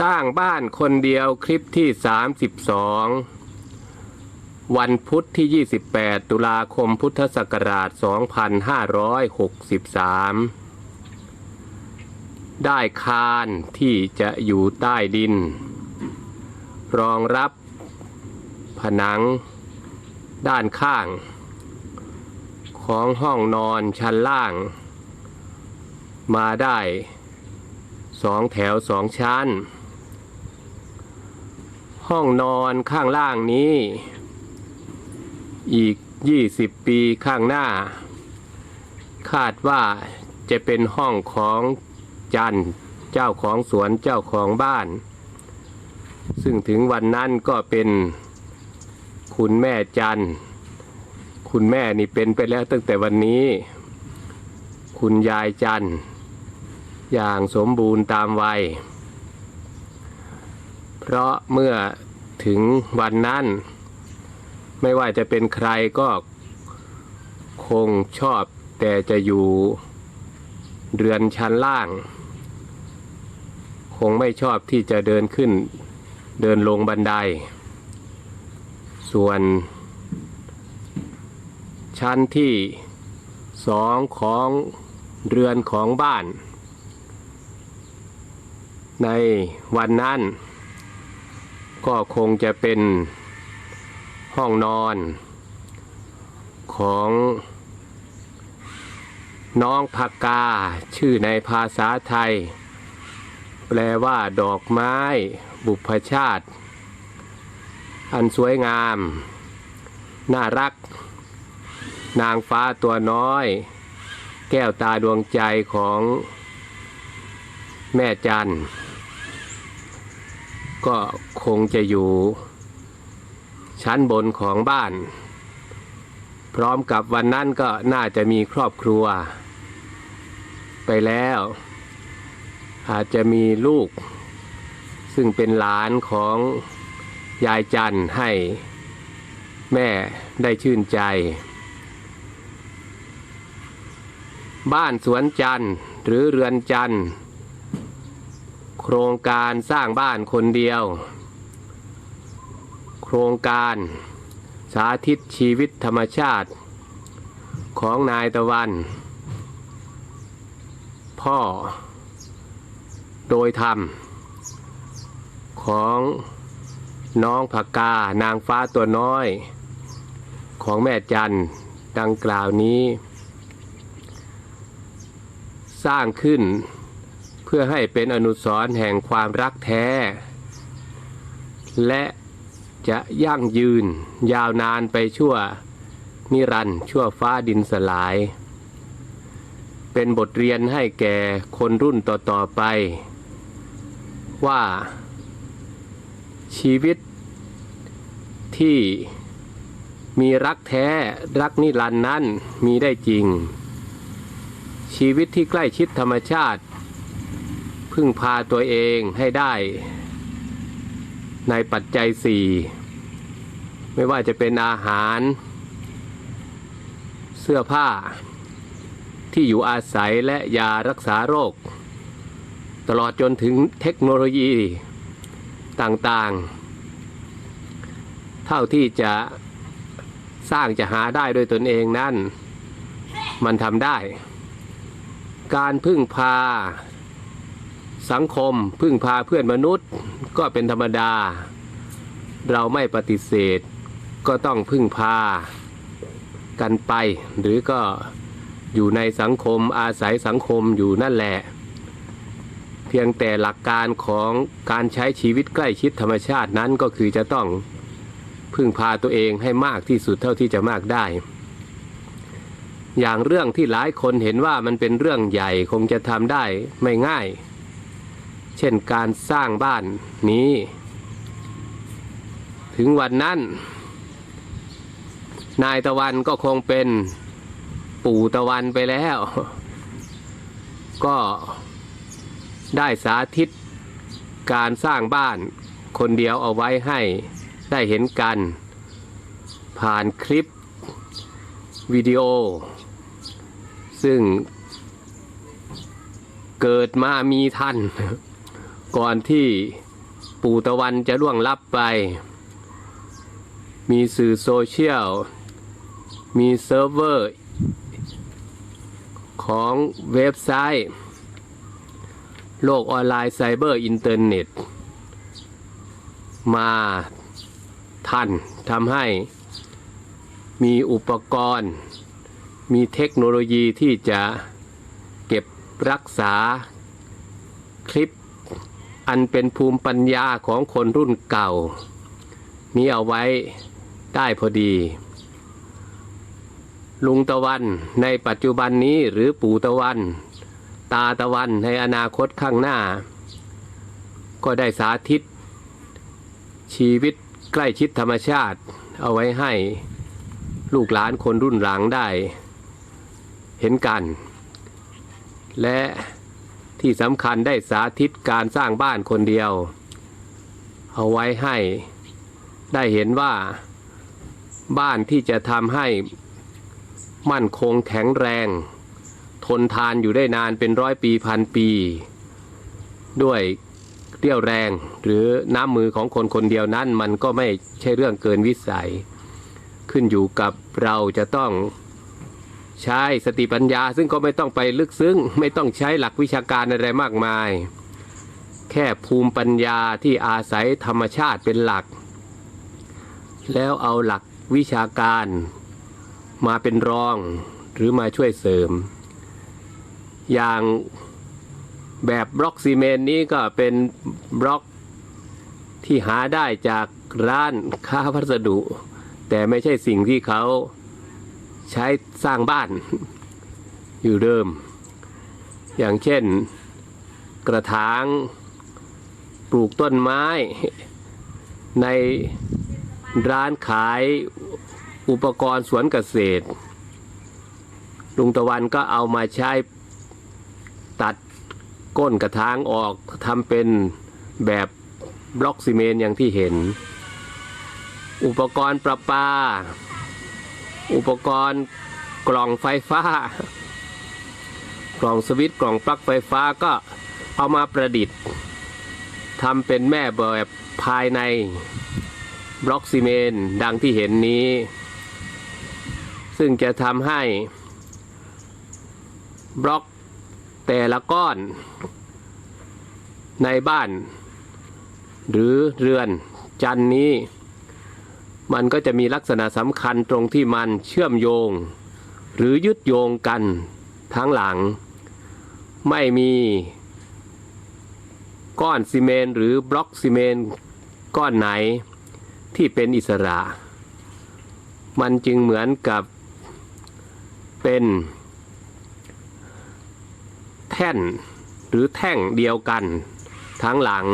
สร้างบ้านคนเดียวคลิปที่ 32 วันพุธที่ 28 ตุลาคมพุทธศักราช 2563 ได้คานที่จะอยู่ใต้ดิน รองรับผนังด้านข้าง ของห้องนอนชั้นล่าง มาได้สองแถวสองชั้น ห้องนอนข้างล่างนี้ อีก 20 ปีข้างหน้า คาดว่าจะเป็นห้องของจันเจ้าของสวนเจ้าของบ้าน ซึ่งถึงวันนั้นก็เป็นคุณแม่จันคุณแม่นี่เป็นไปแล้วตั้งแต่วันนี้ คุณยายจันอย่างสมบูรณ์ตามวัย เพราะเมื่อถึงวันนั้น ไม่ว่าจะเป็นใครก็คงชอบแต่จะอยู่เรือนชั้นล่าง คงไม่ชอบที่จะเดินขึ้นเดินลงบันได ส่วน ชั้นที่สองของเรือนของบ้าน ในวันนั้น ก็คงจะเป็นห้องนอน ของน้องผักกา ชื่อในภาษาไทย แปลว่าดอกไม้บุพชาติ อันสวยงาม น่ารัก นางฟ้าตัวน้อย แก้วตาดวงใจของแม่จัน ก็คงจะอยู่ ชั้นบนของบ้าน พร้อมกับวันนั้นก็น่าจะมีครอบครัว ไปแล้ว อาจจะมีลูก ซึ่งเป็นหลานของยายจันให้แม่ได้ชื่นใจ บ้านสวนจันหรือเรือนจันทร์ โครงการสร้างบ้านคนเดียว โครงการสาธิตชีวิตธรรมชาติ ของนายตะวัน พ่อ โดยธรรม ของน้องผักกานางฟ้าตัวน้อย ของแม่จันดังกล่าวนี้ สร้างขึ้น พื่อให้เป็นอนุสรณ์แห่งความรักแท้ และจะยั่งยืนยาวนานไปชั่วนิรันดร์ชั่วฟ้าดินสลาย เป็นบทเรียนให้แก่คนรุ่นต่อ ๆ ไป ว่า ชีวิตที่มีรักแท้รักนิรันดร์นั้นมีได้จริง ชีวิตที่ใกล้ชิดธรรมชาติ พึ่งพาตัวเองให้ได้ ในปัจจัยสี่ไม่ว่าจะเป็นอาหาร เสื้อผ้า ที่อยู่อาศัยและยารักษาโรค ตลอดจนถึงเทคโนโลยีต่างๆ เท่าที่จะสร้างจะหาได้โดยตนเองนั่นมันทำได้ การพึ่งพา สังคมพึ่งพาเพื่อนมนุษย์ก็เป็นธรรมดา เราไม่ปฏิเสธ ก็ต้องพึ่งพากันไป หรือก็อยู่ในสังคมอาศัยสังคมอยู่นั่นแหละ เพียงแต่หลักการของการใช้ชีวิตใกล้ชิดธรรมชาตินั้นก็คือจะต้องพึ่งพาตัวเองให้มากที่สุดเท่าที่จะมากได้ อย่างเรื่องที่หลายคนเห็นว่ามันเป็นเรื่องใหญ่คงจะทำได้ไม่ง่าย เช่นการสร้างบ้านนี้ ถึงวันนั้น นายตะวันก็คงเป็นปู่ตะวันไปแล้ว ก็ได้สาธิตการสร้างบ้านคนเดียวเอาไว้ให้ได้เห็นกัน ผ่านคลิปวิดีโอ ซึ่งเกิดมามีทัน ก่อนที่ปู่ตะวันจะล่วงลับไป มีสื่อโซเชียล มีเซิร์ฟเวอร์ ของเว็บไซต์ โลกออนไลน์ไซเบอร์อินเทอร์เน็ต มาทันทำให้มีอุปกรณ์ มีเทคโนโลยีที่จะเก็บรักษาคลิป อันเป็นภูมิปัญญาของคนรุ่นเก่า นี้เอาไว้ได้พอดี ลุงตะวันในปัจจุบันนี้หรือปู่ตะวัน ตาตะวันในอนาคตข้างหน้า ก็ได้สาธิต ชีวิตใกล้ชิดธรรมชาติ เอาไว้ให้ลูกหลานคนรุ่นหลังได้ เห็นกัน และ ที่สำคัญได้สาธิตการสร้างบ้านคนเดียว เอาไว้ให้ได้เห็นว่า บ้านที่จะทำให้มั่นคงแข็งแรง ทนทานอยู่ได้นานเป็นร้อยปีพันปี ด้วยเรี่ยวแรงหรือน้ำมือของคนคนเดียวนั้น มันก็ไม่ใช่เรื่องเกินวิสัย ขึ้นอยู่กับเราจะต้อง ใช้สติปัญญาซึ่งก็ไม่ต้องไปลึกซึ้ง ไม่ต้องใช้หลักวิชาการอะไรมากมาย แค่ภูมิปัญญาที่อาศัยธรรมชาติเป็นหลัก แล้วเอาหลักวิชาการมาเป็นรองหรือมาช่วยเสริม อย่างแบบบล็อกซีเมนต์นี้ก็เป็นบล็อกที่หาได้จากร้านค้าพัสดุ แต่ไม่ใช่สิ่งที่เขา ใช้สร้างบ้าน อยู่เดิม อย่างเช่น กระถาง ปลูกต้นไม้ ในร้านขายอุปกรณ์สวนเกษตร ลุงตะวันก็เอามาใช้ตัดก้นกระถางออกทำเป็นแบบบล็อกซีเมนต์อย่างที่เห็น อุปกรณ์ประปา อุปกรณ์กล่องไฟฟ้า กล่องสวิตช์กล่องปลั๊กไฟฟ้าก็เอามาประดิษฐ์ทำเป็นแม่แบบภายในบล็อกซีเมนดังที่เห็นนี้ ซึ่งจะทำให้บล็อกแต่ละก้อนในบ้าน หรือเรือนจันนี้ มันก็จะมีลักษณะสำคัญตรงที่มันเชื่อมโยง หรือยึดโยงกันทั้งหลัง ไม่มีก้อนซีเมนหรือบล็อกซีเมนก้อนไหนที่เป็นอิสระ มันจึงเหมือนกับเป็นแท่นหรือแท่งเดียวกันทั้งหลัง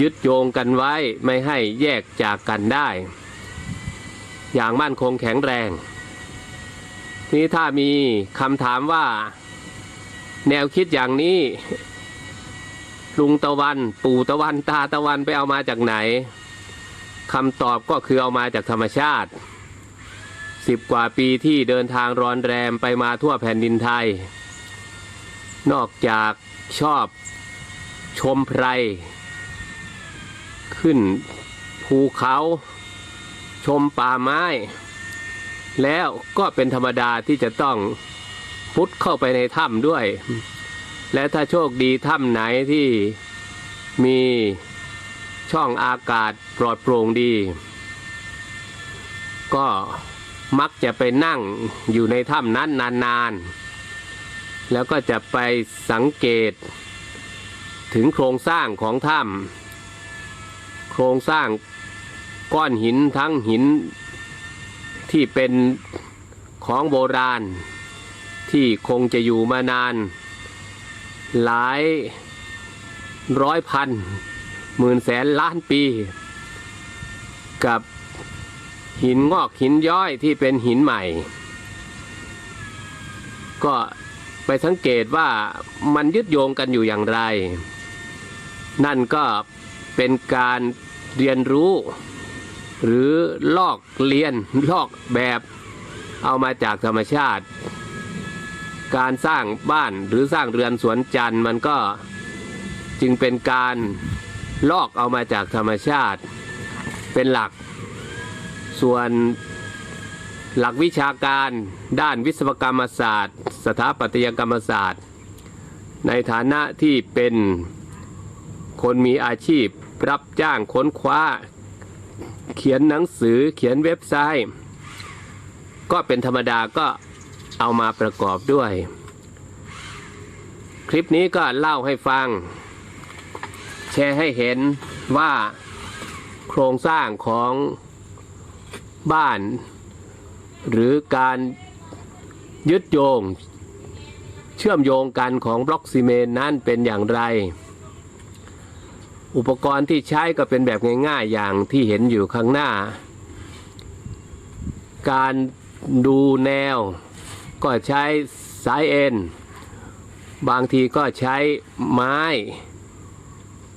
ยึดโยงกันไว้ไม่ให้แยกจากกันได้ อย่างมั่นคงแข็งแรง นี้ถ้ามีคำถามว่า แนวคิดอย่างนี้ลุงตะวัน ปู่ตะวันตาตะวันไปเอามาจากไหนคำตอบก็คือเอามาจากธรรมชาติสิบกว่าปีที่เดินทางรอนแรมไปมาทั่วแผ่นดินไทย นอกจากชอบชมไพร ขึ้นภูเขา ชมป่าไม้ แล้วก็เป็นธรรมดาที่จะต้องพุดเข้าไปในถ้ำด้วย และถ้าโชคดีถ้ำไหนที่มีช่องอากาศปลอดโปร่งดี ก็มักจะไปนั่งอยู่ในถ้ำนั้นนานๆ แล้วก็จะไปสังเกต ถึงโครงสร้างของถ้ำโครงสร้าง ก้อนหินทั้งหินที่เป็นของโบราณ ที่คงจะอยู่มานาน หลายร้อยพันหมื่นแสนล้านปี กับหินงอกหินย้อยที่เป็นหินใหม่ ก็ไปสังเกตว่ามันยึดโยงกันอยู่อย่างไร นั่นก็เป็นการเรียนรู้ หรือลอกเรียนลอกแบบเอามาจากธรรมชาติ การสร้างบ้านหรือสร้างเรือนสวนจันทร์มันก็จึงเป็นการลอกเอามาจากธรรมชาติเป็นหลัก ส่วนหลักวิชาการด้านวิศวกรรมศาสตร์ สถาปัตยกรรมศาสตร์ ในฐานะที่เป็นคนมีอาชีพรับจ้างค้นคว้า เขียนหนังสือเขียนเว็บไซต์ ก็เป็นธรรมดาก็เอามาประกอบด้วย คลิปนี้ก็เล่าให้ฟัง แชร์ให้เห็นว่าโครงสร้างของบ้าน หรือการยึดโยง เชื่อมโยงกันของบล็อกซีเมนนั้นเป็นอย่างไร อุปกรณ์ที่ใช้ก็เป็นแบบง่ายๆอย่างที่เห็นอยู่ข้างหน้า การดูแนว ก็ใช้สายเอ็น บางทีก็ใช้ไม้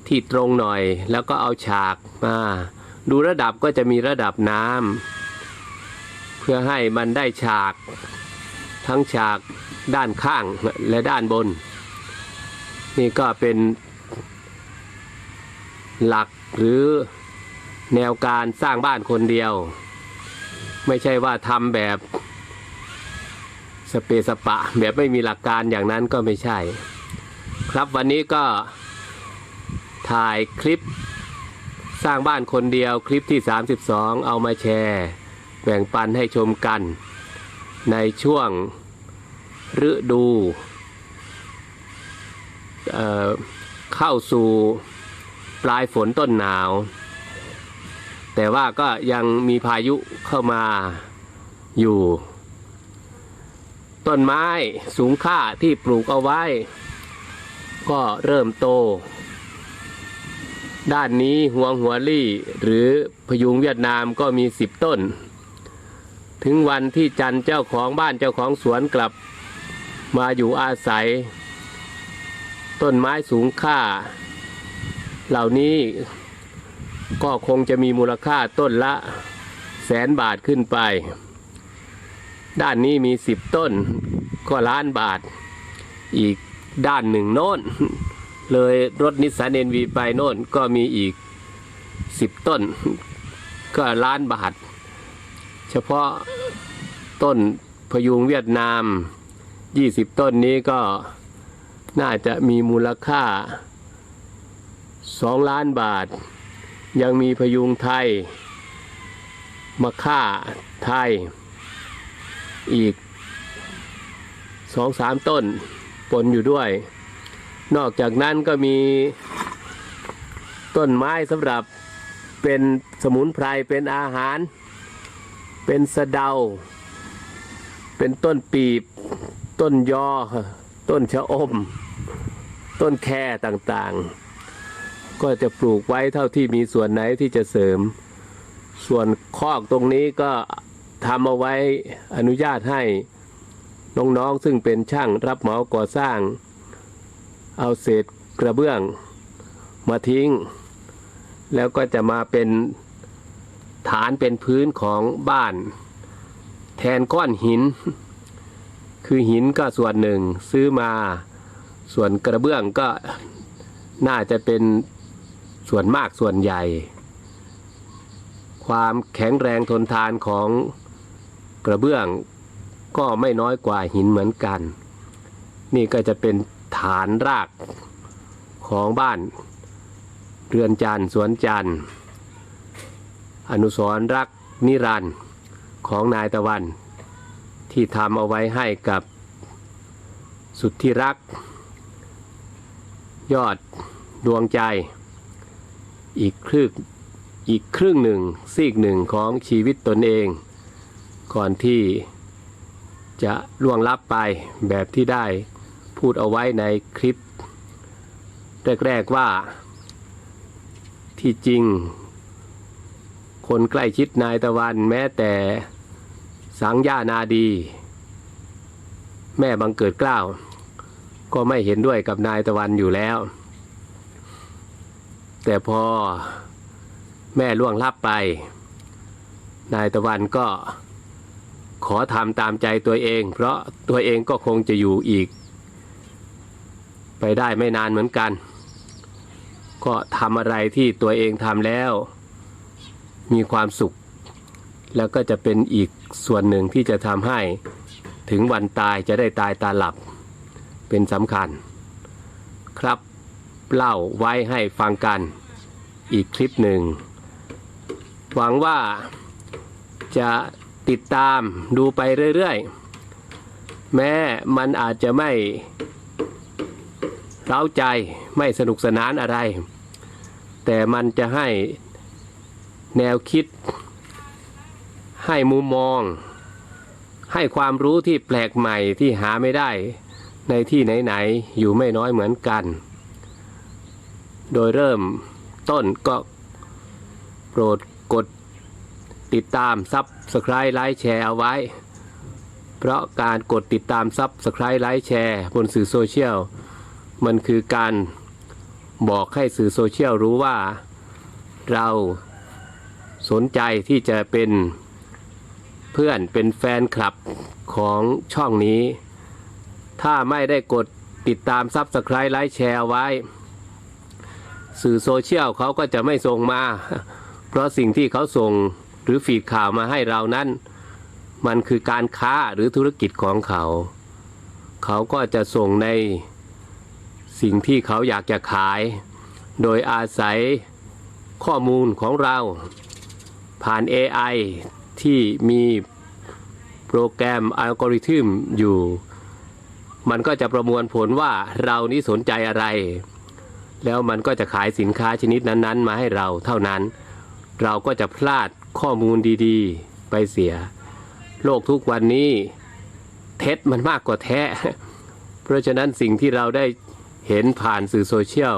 ที่ตรงหน่อย แล้วก็เอาฉากมาดูระดับก็จะมีระดับน้ำเพื่อให้มันได้ฉาก ทั้งฉากด้านข้างและด้านบน นี่ก็เป็น หลักหรือแนวการสร้างบ้านคนเดียว ไม่ใช่ว่าทำแบบสเปสปะแบบไม่มีหลักการอย่างนั้นก็ไม่ใช่ ครับวันนี้ก็ถ่ายคลิปสร้างบ้านคนเดียวคลิปที่ 32 เอามาแชร์ แบ่งปันให้ชมกัน ในช่วงฤดูเอ่อเข้าสู่ ปลายฝนต้นหนาว แต่ว่าก็ยังมีพายุเข้ามาอยู่ ต้นไม้สูงค่าที่ปลูกเอาไว้ ก็เริ่มโต ด้านนี้หัวหัวลี่หรือพยุงเวียดนามก็มีสิบต้น ถึงวันที่จันเจ้าของบ้านเจ้าของสวนกลับมาอยู่อาศัย ต้นไม้สูงค่า เหล่านี้ก็คงจะมีมูลค่าต้นละแสนบาทขึ้นไป ด้านนี้มีสิบต้นก็ล้านบาท อีกด้านหนึ่งโน้น เลยรถนิสสันเอ็นวีไปโน่นก็มีอีกสิบต้น ก็ล้านบาท เฉพาะต้นพยุงเวียดนามยี่สิบต้นนี้ก็น่าจะมีมูลค่า สองล้านบาท ยังมีพยุงไทยมะค่าไทย อีกสองสามต้นปนอยู่ด้วย นอกจากนั้นก็มีต้นไม้สำหรับเป็นสมุนไพรเป็นอาหาร เป็นสะเดา เป็นต้นปีบ ต้นยอ ต้นชะอม ต้นแค่ต่างๆ ก็จะปลูกไว้เท่าที่มีส่วนไหนที่จะเสริม ส่วนคอกตรงนี้ก็ทำเอาไว้อนุญาตให้น้องๆซึ่งเป็นช่างรับเหมาก่อสร้าง เอาเศษกระเบื้องมาทิ้ง แล้วก็จะมาเป็นฐานเป็นพื้นของบ้าน แทนก้อนหิน คือหินก็ส่วนหนึ่งซื้อมาส่วนกระเบื้องก็น่าจะเป็น ส่วนมากส่วนใหญ่ ความแข็งแรงทนทานของกระเบื้องก็ไม่น้อยกว่าหินเหมือนกัน นี่ก็จะเป็นฐานรากของบ้าน เรือนจันทร์สวนจันทร์อนุสรรักนิรันดร์ของนายตะวัน ที่ทำเอาไว้ให้กับสุดที่รัก ยอดดวงใจ อีกครึ่งอีกครึ่งหนึ่งซีกหนึ่งของชีวิตตนเอง ก่อนที่จะล่วงลับไปแบบที่ได้พูดเอาไว้ในคลิป แรก ๆ ว่า ที่จริง คนใกล้ชิดนายตะวันแม้แต่สังย่านาดี แม่บังเกิดกล้าว ก็ไม่เห็นด้วยกับนายตะวันอยู่แล้ว แต่พอแม่ล่วงลับไป นายตะวันก็ขอทำตามใจตัวเอง เพราะตัวเองก็คงจะอยู่อีก ไปได้ไม่นานเหมือนกัน ก็ทำอะไรที่ตัวเองทำแล้ว มีความสุข แล้วก็จะเป็นอีกส่วนหนึ่งที่จะทำให้ถึงวันตายจะได้ตายตาหลับเป็นสำคัญครับ เล่าไว้ให้ฟังกันอีกคลิปหนึ่ง หวังว่าจะติดตามดูไปเรื่อยๆ แม้มันอาจจะไม่เร้าใจไม่สนุกสนานอะไร แต่มันจะให้แนวคิด ให้มุมมอง ให้ความรู้ที่แปลกใหม่ที่หาไม่ได้ในที่ไหนๆ อยู่ไม่น้อยเหมือนกัน โดยเริ่มต้นก็โปรดกดติดตามซับสไคร b e ไลค์แชร์เอาไว้ เพราะการกดติดตามซับสไคร b e ไลค์แชร์บนสื่อโซเชียล มันคือการบอกให้สื่อโซเชียลรู้ว่า เราสนใจที่จะเป็นเพื่อนเป็นแฟนคลับของช่องนี้ ถ้าไม่ได้กดติดตามซับสไคร b e ไลค์แชร์ไว้ สื่อโซเชียลเขาก็จะไม่ส่งมา เพราะสิ่งที่เขาส่งหรือฟีดข่าวมาให้เรานั้น มันคือการค้าหรือธุรกิจของเขา เขาก็จะส่งในสิ่งที่เขาอยากจะขาย โดยอาศัยข้อมูลของเรา ผ่าน AI ที่มีโปรแกรมอัลกอริทึมอยู่ มันก็จะประมวลผลว่าเรานี้สนใจอะไร แล้วมันก็จะขายสินค้าชนิดนั้นๆ มาให้เราเท่านั้น เราก็จะพลาดข้อมูลดีๆ ไปเสีย โลกทุกวันนี้ เท็จมันมากกว่าแท้ เพราะฉะนั้นสิ่งที่เราได้เห็นผ่านสื่อโซเชียล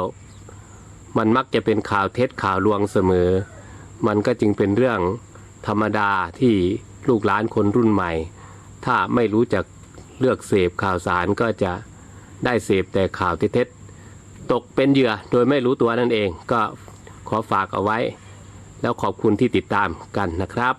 มันมักจะเป็นข่าวเท็จข่าวลวงเสมอ มันก็จึงเป็นเรื่องธรรมดาที่ลูกหลานคนรุ่นใหม่ ถ้าไม่รู้จักเลือกเสพข่าวสารก็จะได้เสพแต่ข่าวเท็จ ตกเป็นเหยื่อโดยไม่รู้ตัวนั่นเอง ก็ขอฝากเอาไว้ แล้วขอบคุณที่ติดตามกันนะครับ